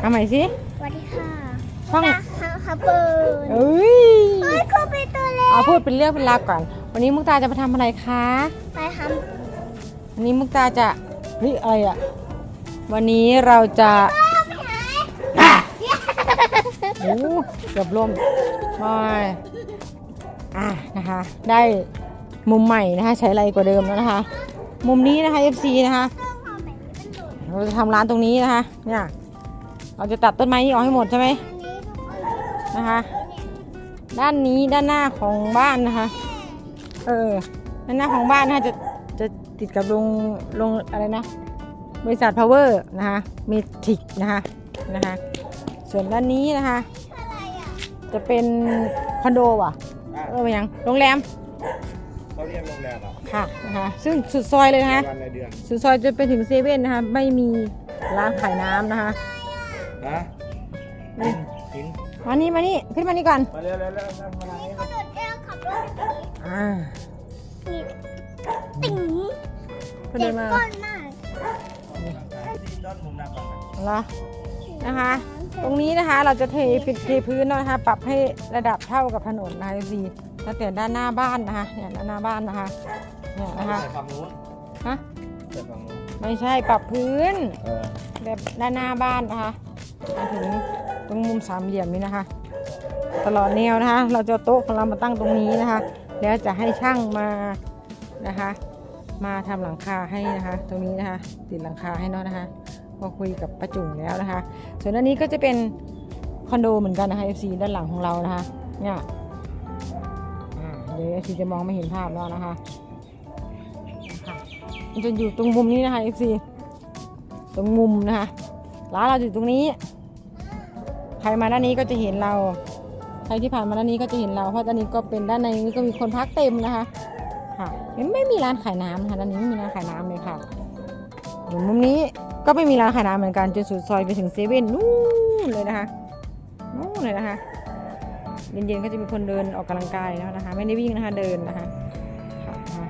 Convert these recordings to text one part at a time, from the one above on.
เอาใหม่สิ สวัสดีค่ะช่องฮาฮาเปิดเอ้ยเฮ้ยเขาไปตัวเล็กเอาพูดเป็นเรื่องเป็นราวก่อน วันนี้มุกตาจะไปทำอะไรคะไปทวันนี้มุกตาจะเฮ้ยอะไรอะวันนี้เราจะำอะโอ้เกือบล่มไม่อะนะคะ ได้มุมใหม่นะคะ ใช้อะไรกว่าเดิมแล้วนะคะ มุมนี้นะคะ FC นะคะ เราจะทำร้านตรงนี้นะคะ เนี่ย เราจะตัดต้นไม้นี้ออกให้หมดใช่ไหมนะคะ ด้านนี้ด้านหน้าของบ้านนะคะ เออด้านหน้าของบ้านนะคะจะจะติดกับโรงโรงอะไรนะ บริษัท power นะคะเมทิกนะคะนะคะ ส่วนด้านนี้นะคะ จะเป็นคอนโดว่ะเออเป็นยังโรงแรมเขาเรียกโรงแรมอะค่ะนะคะซึ่งสุดซอยเลยนะคะวันละเดือนสุดซอยจะไปถึงเซเว่นนะคะ ไม่มีร้านขายน้ำนะคะ นะหินหินมานี่มานี่ขึ้นมานี่ก่อนมาเร็วเร็วเร็วเร็วมาทางนี้กระโดดเอวขับรถอ่าติ๋งก็เจ็เดิบนมาก้นมากที่ต้นมุมน้ำก่อนนะเหรอนะคะ ตรงนี้นะคะเราจะเทปิดเทพื้นนะคะ ปรับให้ระดับเท่ากับถนนนะคะดีตั้งแต่ด้านหน้าบ้านนะคะเนี่ยด้านหน้าบ้านนะคะเนี่ยนะคะใส่ฝั่งนู้นฮะใส่ฝั่งนู้นไม่ใช่ปรับพื้นเออแบบด้านหน้าบ้านนะคะ มาถึงตรงมุมสามเหลี่ยมนี้นะคะ ตลอดแนวนะคะ เราจะโต๊ะของเรามาตั้งตรงนี้นะคะ แล้วจะให้ช่างมานะคะ มาทำหลังคาให้นะคะ ตรงนี้นะคะ ติดหลังคาให้เนาะนะคะก็คุยกับป้าจุ๋งแล้วนะคะ ส่วนด้านนี้ก็จะเป็นคอนโดเหมือนกันนะคะ FC ด้านหลังของเรานะคะเนี่ยเดี๋ยว FC จะมองไม่เห็นภาพแล้วนะคะนะคะมันจะอยู่ตรงมุมนี้นะคะ FC ตรงมุมนะคะ ร้านเราอยู่ตรงนี้ ใครมาด้านนี้ก็จะเห็นเรา ใครที่ผ่านมาด้านนี้ก็จะเห็นเรา เพราะด้านนี้ก็เป็นด้านในนี้ก็มีคนพักเต็มนะคะ ค่ะ ไม่ไม่มีร้านขายน้ำนะคะด้านนี้ไม่มีร้านขายน้ำเลยค่ะอยู่มุมนี้ก็ไม่มีร้านขายน้ำเหมือนกันจนสุดซอยไปถึงเซเว่นนู่นเลยนะคะนู่นเลยนะคะ เย็นๆก็จะมีคนเดินออกกำลังกายแล้วนะคะ ไม่ได้วิ่งนะคะเดินนะคะค่ะนะคะ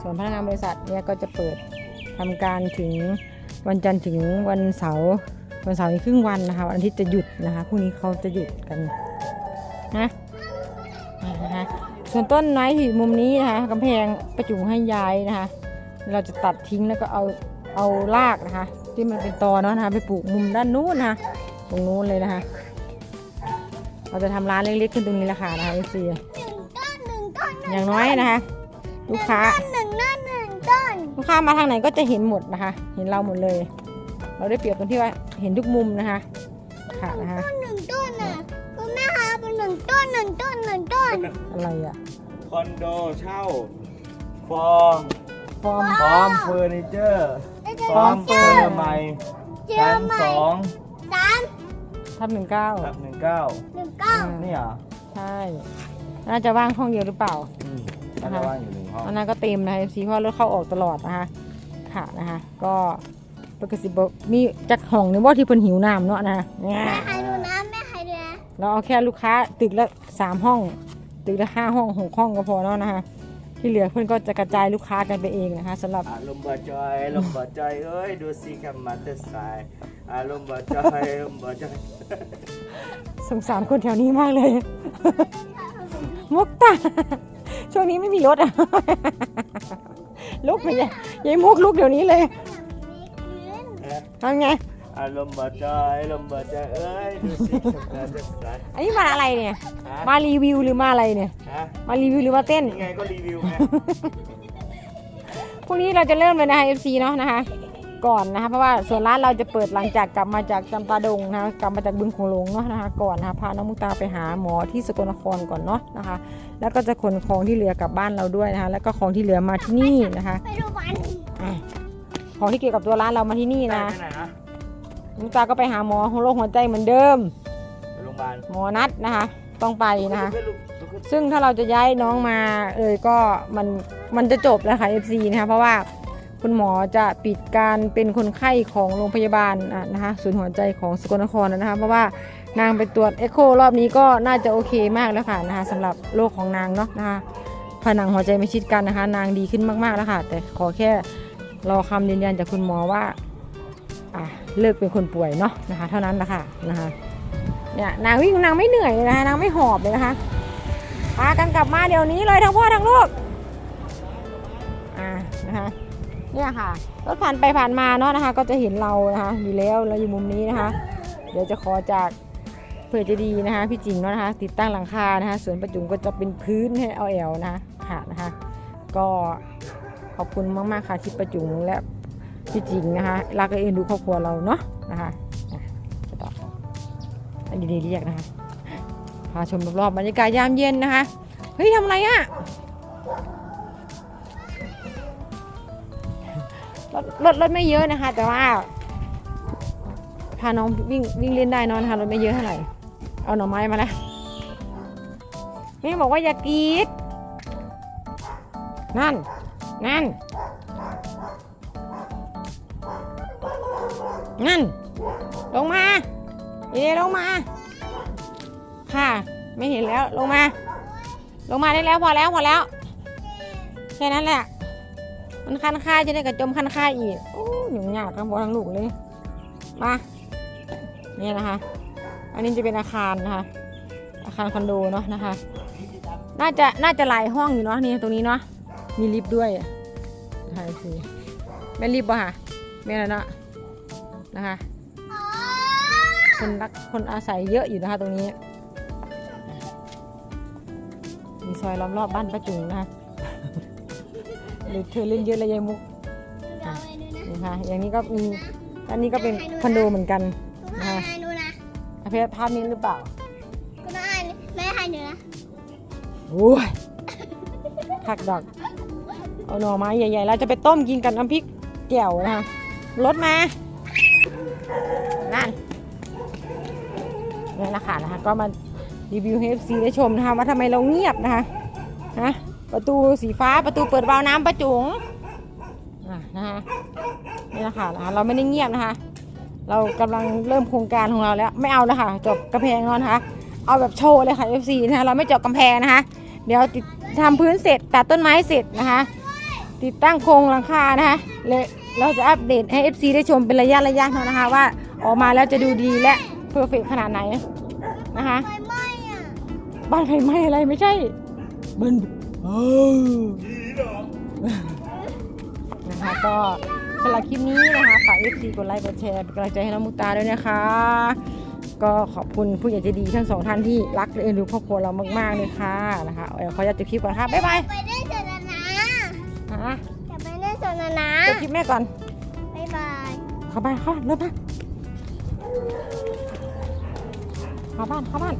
ส่วนพนักงานบริษัทเนี่ยก็จะเปิดทำการถึง วันจันทร์ถึงวันเสาร์วันเสาร์นี้ครึ่งวันนะคะวันอาทิตย์จะหยุดนะคะพรุ่งนี้เขาจะหยุดกันนะนะคะส่วนต้นไม้ที่มุมนี้นะคะกำแพงประจุให้ย้ายนะคะ เราจะตัดทิ้งแล้วก็เอาเอารากนะคะ ที่มันเป็นตอเนาะนะคะ ไปปลูกมุมด้านนู้นนะคะตรงนู้นเลยนะคะ เราจะทำร้านเล็กๆขึ้นตรงนี้แหละค่ะนะคะเอซีอย่างน้อยนะคะ ลูกค้า ต้นลูกค้ามาทางไหนก็จะเห็นหมดนะคะ เห็นเราหมดเลย เราได้เปรียบตรงที่ว่าเห็นทุกมุมนะคะ ค่ะนะคะต้นหนึ่งต้นน่ะคุณแม่คะเป็นหนึ่งต้นหนึ่งต้นหนึ่งต้นอะไรอะคอนโดเช่าฟอร์มฟอร์มฟอร์มเฟอร์นิเจอร์แล้วจะฟอร์มเฟอร์ใหม่เจอชั้นใหม่สองสามทับหนึ่งเก้าทับหนึ่งเก้าหนึ่งเก้านี่เหรอใช่ น่าจะว่างห้องเดียวหรือเปล่าอืมน่าจะว่างอยู่หนึ่ง ห้องอันนั้นก็เต็มนะคะ FC เพราะรถเข้าออกตลอดนะคะ ค่ะนะคะ ก็ปกติบอกมีจักห้องนึงว่าที่เพิ่นหิวน้ำเนาะนะเนี่ยแม่ใครดูนะแม่ใครดูนะเราเอาแค่ลูกค้าตึกละสามห้อง ตึกละห้าห้องหกห้องก็พอเนาะนะคะที่เหลือเพื่อนก็จะกระจายลูกค้ากันไปเองนะคะสำหรับอารมณ์บาจอยอารมณ์บาจอยเอ้ยดูสิครับมาเตอร์ไซค์อารมณ์บาจอยอารมณ์บาจอยสงสารคนแถวนี้มากเลย มุกตา ช่วงนี้ไม่มีรถอะ ลุกไปยายยายมุกลุกเดี๋ยวนี้เลยนะทำไงอารมณ์บาจอยอารมณ์บาจอยเอ้ยดูสิครับมาเตอร์ไซค์อันนี้มาอะไรเนี่ยฮะมารีวิวหรือมาอะไรเนี่ย ฮะมารีวิวหรือมาเต้น ยังไงก็รีวิวไง พรุ่งนี้เราจะเริ่มเลยนะคะ FC เนาะนะคะ ก่อนนะคะเพราะว่าส่วนร้านเราจะเปิดหลังจากกลับมาจากจำปาดงนะคะกลับมาจากบึงโขงหลงเนาะนะคะก่อนนะคะพาน้องมุกตาไปหาหมอที่สกลนครก่อนเนาะนะคะ แล้วก็จะขนของที่เหลือกลับบ้านเราด้วยนะคะ แล้วก็ของที่เหลือมาที่นี่นะคะไปดูวันอะของที่เกี่ยวกับตัวร้านเรามาที่นี่นะไปไหนนะมุกตาก็ไปหาหมอหัวโรคหัวใจเหมือนเดิมไปโรงพยาบาลหมอนัดนะคะ ต้องไปนะคะลุกขึ้ลุกขึ้นซึ่งถ้าเราจะย้ายน้องมาเอยก็มันมันจะจบแล้วค่ะ FC นะคะเพราะว่า คุณหมอจะปิดการเป็นคนไข้ของโรงพยาบาลนะคะศูนย์หัวใจของสกลนครนะคะ เพราะว่านางไปตรวจเอ็กโครอบนี้ก็น่าจะโอเคมากแล้วค่ะนะคะสำหรับโรคของนางเนาะนะคะผนังหัวใจไม่ชิดกันนะคะ นางดีขึ้นมากๆแล้วค่ะ แต่ขอแค่รอคำยืนยันจากคุณหมอว่าอะเลิกเป็นคนป่วยเนาะนะคะ เท่านั้นแหละค่ะนะคะเนี่ยนางวิ่งนางไม่เหนื่อยเลยนะคะนางไม่หอบเลยนะคะพากันกลับมาเดี๋ยวนี้เลยทั้งพ่อทั้งลูกอ่านะคะ เนี่ยค่ะรถผ่านไปผ่านมาเนาะนะคะ ก็จะเห็นเรานะคะอยู่แล้วเราอยู่มุมนี้นะคะ เดี๋ยวจะขอจากเผื่อจะดีนะคะ พี่จิงเนาะนะคะ ติดตั้งหลังคานะคะส่วนประจุก็จะเป็นพื้นให้เอาแอลนะคะค่ะนะคะ ก็ขอบคุณมากๆค่ะที่ประจุงและพี่จิงนะคะรักและเอ็นดูครอบครัวเราเนาะนะคะอะจะต่ออันนี้เรียกนะคะพาชมรอบๆบรรยากาศยามเย็นนะคะเฮ้ยทำอะไรอะ รถรถรถไม่เยอะนะคะ แต่ว่า พาน้องวิ่งวิ่งเล่นได้นอนนะคะรถไม่เยอะเท่าไหร่เอาหน่อไม้มาแล้วแม่บอกว่าอย่ากรีดนั่น นั่น นั่น ลงมาเยลงมา ค่ะ ไม่เห็นแล้ว ลงมา ลงมาได้แล้วพอแล้วพอแล้ว แค่นั้นแหละ มันคันค่าจะได้กระจมคันค่าอีกโอ้หยุ่งยากทั้งพ่อทั้งลูกเลยมาเนี่ยนะคะ อันนี้จะเป็นอาคารนะคะ อาคารคอนโดเนาะนะคะ น่าจะน่าจะหลายห้องอยู่เนาะนี่ตรงนี้เนาะมีลิฟต์ด้วยถ่ายสิแม่ลิฟต์ป่ะคะแม่แล้วเนาะนะคะคนรักคนอาศัยเยอะอยู่นะคะตรงนี้ มีซอยล้อมรอบบ้านป้าจุ๋งนะคะ หรือเธอเล่นเยอะเลยยายมุกเอาไปดูนะนี่ค่ะอย่างนี้ก็มีอันนี้ก็เป็นคอนโดเหมือนกันคุณให้ให้ดูนะอาเพชรภาพนี้หรือเปล่าคุณให้แม่ให้ดูนะโอ้ยผักดอกเอาหน่อไม้ใหญ่ๆแล้วจะไปต้มกินกับน้ำพริกแจ่วนะคะรถมานั่นนี่แหละค่ะนะคะก็มารีวิวให้ FC ได้ชมนะคะว่าทำไมเราเงียบนะคะนะ ประตูสีฟ้าประตูเปิดวาล์วน้ำประจุงอะนะคะนี่แหละค่ะนะคะเราไม่ได้เงียบนะคะ เรากำลังเริ่มโครงการของเราแล้วไม่เอาแล้วค่ะจบกระแพงแล้วนะคะเอาแบบโชว์เลยค่ะ FC นะคะเราไม่เจาะกำแพงนะคะ เดี๋ยวติดทำพื้นเสร็จตัดต้นไม้เสร็จนะคะ ติดตั้งโครงหลังคานะคะเลยเราจะอัปเดตให้ FC ได้ชมเป็นระยะระยะนะคะว่าออกมาแล้วจะดูดีและเพอร์เฟกขนาดไหนนะคะไฟไหม้อะบ้านไฟไหม้อะไรไม่ใช่มันเออ นะคะก็สำหรับคลิปนี้นะคะฝาก FC กดไลค์กดแชร์เป็นกำลังใจให้น้องมุกตาด้วยนะคะ ก็ขอบคุณผู้ใหญ่ใจดีทั้งสองท่านที่รักและเอ็นดูครอบครัวเรามากๆเลยค่ะนะคะเอาขออยากจะคลิปก่อนค่ะบ๊ายบายไปเล่นสวนนะอะจะไปเล่นสวนนะจบคลิปแม่ก่อนบ๊ายบาย เข้าบ้านเข้าบ้านเริ่มบ้านเข้าบ้านเข้าบ้าน